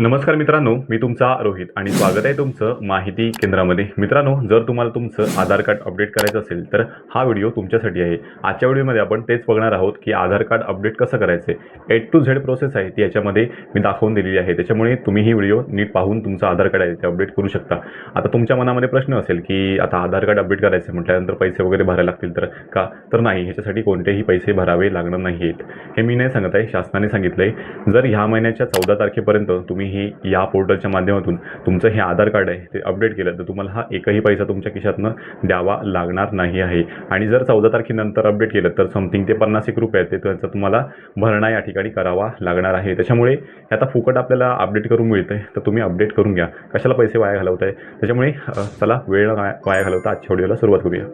नमस्कार मित्रांनो मी तुमचा रोहित आणि स्वागत आहे तुमचं माहिती केंद्रामध्ये. मित्रांनो जर तुम्हाला तुमचं आधार कार्ड अपडेट करायचं असेल तर हा व्हिडिओ तुमच्यासाठी आहे. आजच्या व्हिडिओमध्ये आपण तेच बघणार आहोत की आधार कार्ड अपडेट कसं करायचं आहे ए टू झेड प्रोसेस आहे ती याच्यामध्ये मी दाखवून दिलेली आहे. त्याच्यामुळे तुम्ही ही व्हिडिओ नीट पाहून तुमचं आधार कार्ड आहे ते अपडेट करू शकता. आता तुमच्या मनामध्ये प्रश्न असेल की आता आधार कार्ड अपडेट करायचं म्हटल्यानंतर पैसे वगैरे भरायला लागतील तर का? तर नाही ह्याच्यासाठी कोणतेही पैसे भरावे लागणार नाही आहेत हे मी नाही सांगत आहे शासनाने सांगितलं आहे जर ह्या महिन्याच्या चौदा तारखेपर्यंत तुम्ही ही या पोर्टलच्या माध्यमातून तुमचं हे आधार कार्ड आहे ते अपडेट केलं तर तुम्हाला हा एकही पैसा तुमच्या खिशातनं द्यावा लागणार नाही आहे. आणि जर चौदा तारखेनंतर अपडेट केलं तर समथिंग ते पन्नास एक रुपये आहेत ते त्याचा तुम्हाला भरणा या ठिकाणी करावा लागणार आहे. त्याच्यामुळे हे आता फुकट आपल्याला अपडेट करून मिळतं आहे तर तुम्ही अपडेट करून घ्या. कशाला पैसे वाया घालवत आहे त्याच्यामुळे चला वेळ वाया वाया घालवता. आजच्या व्हिडिओला सुरुवात करूया.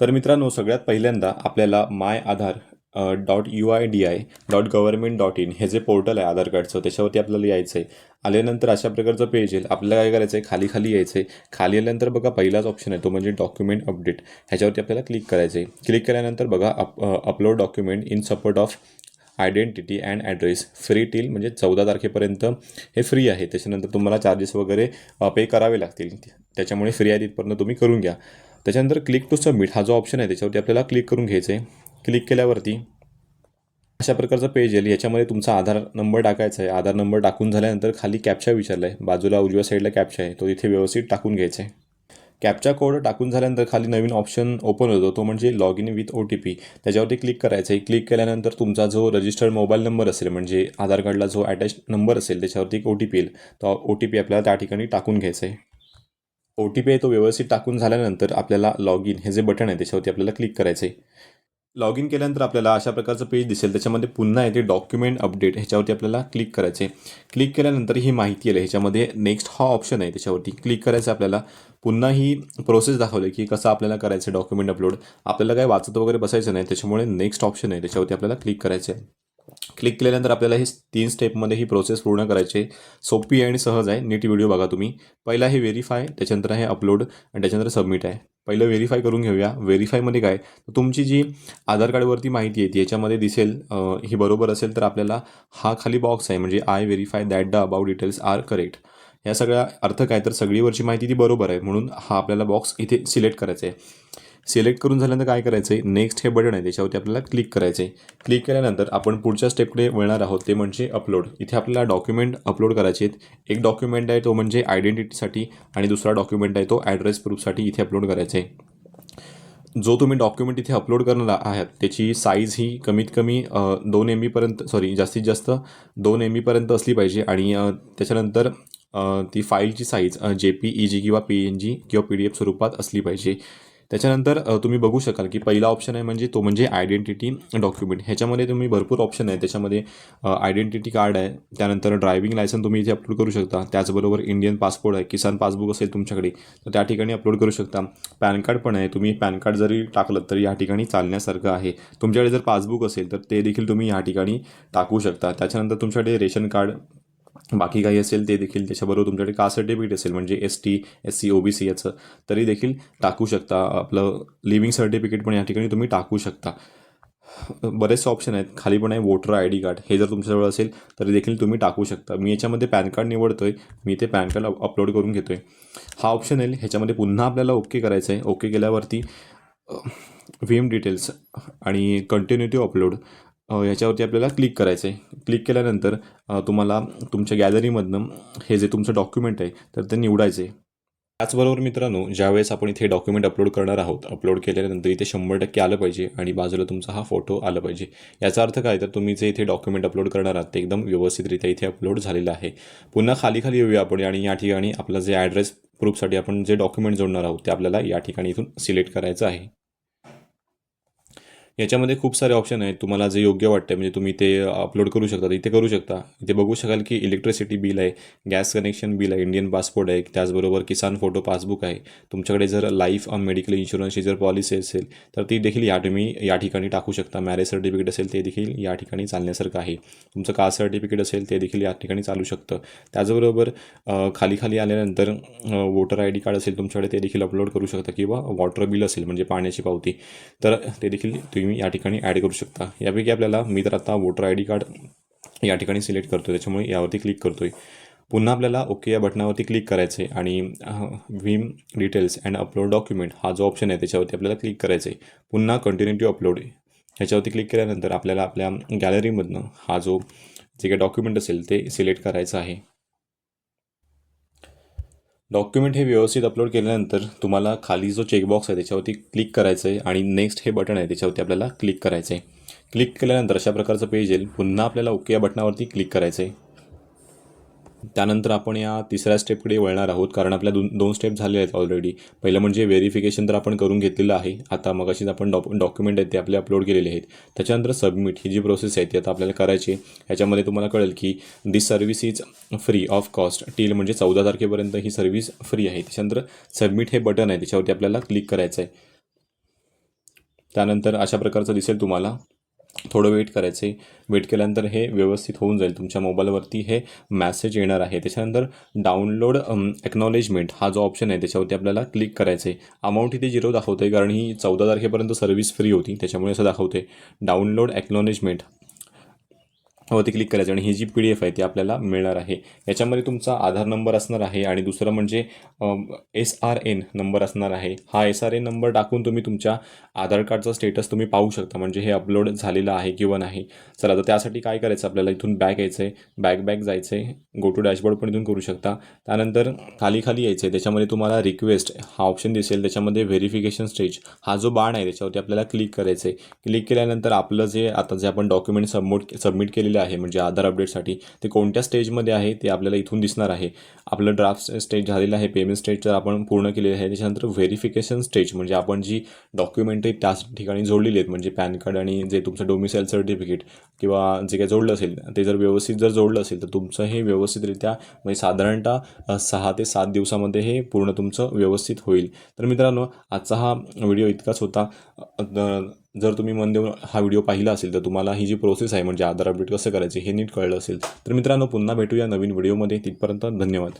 तर मित्रांनो सगळ्यात पहिल्यांदा आपल्याला माय आधार dot U I D I dot government dot in हे जे पोर्टल आहे आधार कार्डचं त्याच्यावरती आपल्याला यायचं आहे आल्यानंतर अशा प्रकारचं पेज येईल. आपल्याला काय करायचं आहे खाली खाली यायचं आहे खाली आल्यानंतर बघा पहिलाच ऑप्शन आहे तो म्हणजे डॉक्युमेंट अपडेट ह्याच्यावरती आपल्याला क्लिक करायचं आहे क्लिक केल्यानंतर बघा up upload document in support of identity and address free till म्हणजे चौदा तारखेपर्यंत हे फ्री आहे. त्याच्यानंतर तुम्हाला चार्जेस वगैरे पे करावे लागतील. त्याच्यामुळे फ्री आहे तिथपर्यंत तुम्ही करून घ्या. त्याच्यानंतर क्लिक टू सबमिट हा जो ऑप्शन आहे त्याच्यावरती आपल्याला क्लिक करून घ्यायचं आहे क्लिक केल्यावरती अशा प्रकारचं पेज येईल. याच्यामध्ये तुमचा आधार नंबर टाकायचा आहे. आधार नंबर टाकून झाल्यानंतर खाली कॅप्चा विचारला आहे. बाजूला उजव्या साईडला कॅप्चा आहे. तो तिथे व्यवस्थित टाकून घ्यायचा आहे. कॅप्चा कोड टाकून झाल्यानंतर खाली नवीन ऑप्शन ओपन होतो. तो म्हणजे log in with O T P त्याच्यावरती क्लिक करायचं आहे. क्लिक केल्यानंतर तुमचा जो रजिस्टर्ड मोबाईल नंबर असेल म्हणजे आधार कार्डला जो अटॅच नंबर असेल त्याच्यावरती एक ओ टी पी येईल. तो ओ टी पी आपल्याला त्या ठिकाणी टाकून घ्यायचा आहे. ओ टी पी आहे तो व्यवस्थित टाकून झाल्यानंतर आपल्याला लॉग इन हे जे बटन आहे त्याच्यावरती आपल्याला क्लिक करायचं आहे. लॉग इन केल्यानंतर आपल्याला अशा प्रकारचं पेज दिसेल. त्याच्यामध्ये पुन्हा येते डॉक्युमेंट अपडेट ह्याच्यावरती आपल्याला क्लिक करायचे क्लिक केल्यानंतर ही माहिती येईल ह्याच्यामध्ये नेक्स्ट हा ऑप्शन आहे त्याच्यावरती क्लिक करायचं आपल्याला. पुन्हा ही प्रोसेस दाखवली की कसं आपल्याला करायचं डॉक्युमेंट अपलोड आपल्याला काय वाचत वगैरे बसायचं नाही. त्याच्यामुळे नेक्स्ट ऑप्शन आहे. त्याच्यावरती आपल्याला क्लिक करायचं आहे क्लिक केल्यानंतर आपल्याला हे तीन स्टेपमध्ये ही प्रोसेस पूर्ण करायची आहे सोपी आहे आणि सहज आहे. नीट व्हिडिओ बघा तुम्ही. पहिला हे व्हेरीफाय त्याच्यानंतर हे अपलोड आणि त्याच्यानंतर सबमिट आहे. पहिलं व्हेरीफाय करून घेऊया. व्हेरीफायमध्ये काय? तर तुमची जी आधार कार्डवरती माहिती आहे ती याच्यामध्ये दिसेल. ही बरोबर असेल तर आपल्याला हा खाली बॉक्स आहे म्हणजे I verify that the about details are correct या सगळ्या अर्थ काय? तर सगळीवरची माहिती ती बरोबर आहे म्हणून हा आपल्याला बॉक्स इथे सिलेक्ट करायचा आहे. सिलेक्ट करून झाल्यानंतर काय करायचं आहे नेक्स्ट हे बटन आहे त्याच्यावरती आपल्याला क्लिक करायचं आहे क्लिक केल्यानंतर आपण पुढच्या स्टेपकडे वळणार आहोत ते म्हणजे अपलोड. इथे आपल्याला डॉक्युमेंट अपलोड करायचे आहेत. एक डॉक्युमेंट आहे तो म्हणजे आयडेंटिटीसाठी आणि दुसरा डॉक्युमेंट आहे तो ॲड्रेस प्रूफसाठी इथे अपलोड करायचा आहे जो तुम्ही डॉक्युमेंट इथे अपलोड करणार आहात त्याची साईज ही कमीत कमी दोन एम बीपर्यंत सॉरी जास्तीत जास्त दोन एम बीपर्यंत असली पाहिजे आणि त्याच्यानंतर ती फाईलची साईज जे पी ई जी किंवा पी एन जी किंवा पी डी एफ स्वरूपात असली पाहिजे. त्याच्यानंतर तुम्ही बघू शकाल की पहिला ऑप्शन आहे म्हणजे तो म्हणजे आयडेंटिटी डॉक्युमेंट ह्याच्यामध्ये तुम्ही भरपूर ऑप्शन आहे. त्याच्यामध्ये आयडेंटिटी कार्ड आहे. त्यानंतर ड्रायव्हिंग लायसन तुम्ही इथे अपलोड करू शकता. त्याचबरोबर इंडियन पासपोर्ट आहे. किसान पासबुक असेल तुमच्याकडे तर त्या ठिकाणी अपलोड करू शकता. पॅन कार्ड पण आहे. तुम्ही पॅन कार्ड जरी टाकलं तरी या ठिकाणी चालण्यासारखं आहे. तुमच्याकडे जर पासबुक असेल तर ते देखील तुम्ही या ठिकाणी टाकू शकता. त्याच्यानंतर तुमच्याकडे रेशन कार्ड बाकी काही असेल ते देखील त्याच्याबरोबर तुमच्याकडे कास्ट सर्टिफिकेट असेल? म्हणजे S T S C O B C याचं तरी देखील टाकू शकता. आपलं लिव्हिंग सर्टिफिकेट पण या ठिकाणी तुम्ही टाकू शकता. बरेचसे ऑप्शन आहेत. खाली पण आहे वोटर आय डी कार्ड हे जर तुमच्याजवळ असेल तरी देखील तुम्ही टाकू शकता. मी याच्यामध्ये पॅन कार्ड निवडतो आहे मी ते पॅन कार्ड अपलोड करून घेतो आहे हा ऑप्शन येईल ह्याच्यामध्ये पुन्हा आपल्याला ओके करायचं आहे ओके केल्यावरती व्हीम डिटेल्स आणि कंटिन्युटी अपलोड याच्यावरती आपल्याला क्लिक करायचं आहे. क्लिक केल्यानंतर तुम्हाला तुमच्या गॅलरीमधनं हे जे तुमचं डॉक्युमेंट आहे तर ते निवडायचं आहे त्याचबरोबर मित्रांनो ज्यावेळेस आपण इथे डॉक्युमेंट अपलोड करणार आहोत अपलोड केल्यानंतर इथे शंभर टक्के आलं पाहिजे आणि बाजूला तुमचा हा फोटो आला पाहिजे. याचा अर्थ काय? तर तुम्ही जे इथे डॉक्युमेंट अपलोड करणार आहात ते एकदम व्यवस्थितरित्या इथे अपलोड झालेलं आहे. पुन्हा खाली खाली येऊया आपण आणि या ठिकाणी आपलं जे ॲड्रेस प्रूफसाठी आपण जे डॉक्युमेंट जोडणार आहोत ते आपल्याला या ठिकाणी इथून सिलेक्ट करायचं आहे. याच्यामध्ये खूप सारे ऑप्शन आहेत. तुम्हाला जे योग्य वाटतं म्हणजे तुम्ही ते अपलोड करू शकता इथे करू शकता. इथे बघू शकाल की इलेक्ट्रिसिटी बिल आहे गॅस कनेक्शन बिल आहे इंडियन पासपोर्ट आहे त्याचबरोबर किसान फोटो पासबुक आहे. तुमच्याकडे जर लाईफ ऑन मेडिकल इन्शुरन्सची जर पॉलिसी असेल तर ती देखील या तुम्ही या ठिकाणी टाकू शकता. मॅरेज सर्टिफिकेट असेल ते देखील या ठिकाणी चालण्यासारखं आहे. तुमचं कास्ट सर्टिफिकेट असेल ते देखील या ठिकाणी चालू शकतं. त्याचबरोबर खाली खाली आल्यानंतर वोटर आय डी कार्ड असेल तुमच्याकडे ते देखील अपलोड करू शकता. किंवा वॉटर बिल असेल म्हणजे पाण्याची पावती. तर ते देखील तुम्ही तुम्ही या ठिकाणी ॲड करू शकता. यापैकी आपल्याला मी तर आता वोटर आय डी कार्ड या ठिकाणी सिलेक्ट करतो त्याच्यामुळे यावरती क्लिक करतो आहे पुन्हा आपल्याला ओके या बटनावरती क्लिक करायचं आहे आणि view details and upload document हा जो ऑप्शन आहे त्याच्यावरती आपल्याला क्लिक करायचं आहे पुन्हा कंटिन्यू टू अपलोड ह्याच्यावरती क्लिक केल्यानंतर आपल्याला आपल्या गॅलरीमधनं हा जो जे काही डॉक्युमेंट असेल ते सिलेक्ट करायचं आहे. डॉक्युमेंट हे व्यवस्थित अपलोड केल्यानंतर तुम्हाला खाली जो चेकबॉक्स आहे त्याच्यावरती क्लिक करायचं आहे आणि नेक्स्ट हे बटन आहे त्याच्यावरती आपल्याला क्लिक करायचं आहे क्लिक केल्यानंतर अशा प्रकारचं पेज येईल. पुन्हा आपल्याला ओके या बटनावरती क्लिक करायचं आहे त्यानंतर आपण या तिसऱ्या स्टेपकडे वळणार आहोत कारण आपल्या दोन दोन स्टेप झाले आहेत ऑलरेडी पहिलं म्हणजे व्हेरिफिकेशन तर आपण करून घेतलेलं आहे. आता मग अशीच आपण डॉ डॉक्युमेंट आहेत ते आपले अपलोड केलेले आहेत. त्याच्यानंतर सबमिट ही जी प्रोसेस आहे ती आता आपल्याला करायची याच्यामध्ये तुम्हाला कळेल की this service is free of cost till म्हणजे चौदा तारखेपर्यंत ही सर्व्हिस फ्री आहे. त्याच्यानंतर सबमिट हे बटन आहे. त्याच्यावरती आपल्याला क्लिक करायचं आहे त्यानंतर अशा प्रकारचं दिसेल तुम्हाला. थोडं वेट करायचं आहे वेट केल्यानंतर हे व्यवस्थित होऊन जाईल. तुमच्या मोबाईलवरती हे मॅसेज येणार आहे. त्याच्यानंतर डाउनलोड एक्नॉलेजमेंट हा जो ऑप्शन आहे त्याच्यावरती आपल्याला क्लिक करायचं आहे अमाऊंट इथे झिरो दाखवतं आहे कारण ही चौदा तारखेपर्यंत सर्व्हिस फ्री होती. त्याच्यामुळे असं दाखवते डाउनलोड एक्नॉलेजमेंट हो, वरती क्लिक करायचं. आणि ही जी पी डी एफ आहे ती आपल्याला मिळणार आहे. याच्यामध्ये तुमचा आधार नंबर असणार आहे आणि दुसरं म्हणजे एस आर एन नंबर असणार आहे. हा एस आर एन नंबर टाकून तुम्ही तुमच्या आधार कार्डचा स्टेटस तुम्ही पाहू शकता. म्हणजे हे अपलोड झालेलं आहे किंवा नाही. चला तर त्यासाठी काय करायचं? आपल्याला इथून बॅक यायचं आहे बॅक बॅक जायचं आहे गो टू डॅशबोर्ड पण इथून करू शकता. त्यानंतर खाली खाली यायचं आहे त्याच्यामध्ये तुम्हाला रिक्वेस्ट हा ऑप्शन दिसेल. त्याच्यामध्ये व्हेरिफिकेशन स्टेज हा जो बाण आहे त्याच्यावरती आपल्याला क्लिक करायचं आहे क्लिक केल्यानंतर आपलं जे आता जे आपण डॉक्युमेंट सबमिट सबमिट केलेलं आहे म्हणजे आधार अपडेटसाठी ते कोणत्या स्टेजमध्ये आहे ते आपल्याला इथून दिसणार आहे. आपलं ड्राफ्ट स्टेज झालेलं आहे पेमेंट स्टेज तर आपण पूर्ण केलेलं आहे. त्याच्यानंतर व्हेरिफिकेशन स्टेज म्हणजे आपण जी डॉक्युमेंटरी त्याच ठिकाणी जोडलेली आहेत. म्हणजे पॅन कार्ड आणि जे तुमचं डोमिसाईल सर्टिफिकेट किंवा जे काही जोडलं असेल ते जर व्यवस्थित जर जोडलं असेल तर तुमचं हे व्यवस्थितरित्या म्हणजे साधारणतः सहा ते सात दिवसामध्ये हे पूर्ण तुमचं व्यवस्थित होईल. तर मित्रांनो आजचा हा व्हिडिओ इतकाच होता. जर तुम्ही मन देऊन हा व्हिडिओ पाहिला असेल तर तुम्हाला ही जी प्रोसेस आहे म्हणजे आधार अपडेट कसं करायचे हे नीट कळलं असेल. तर मित्रांनो पुन्हा भेटूया नवीन व्हिडिओमध्ये. तिथपर्यंत धन्यवाद.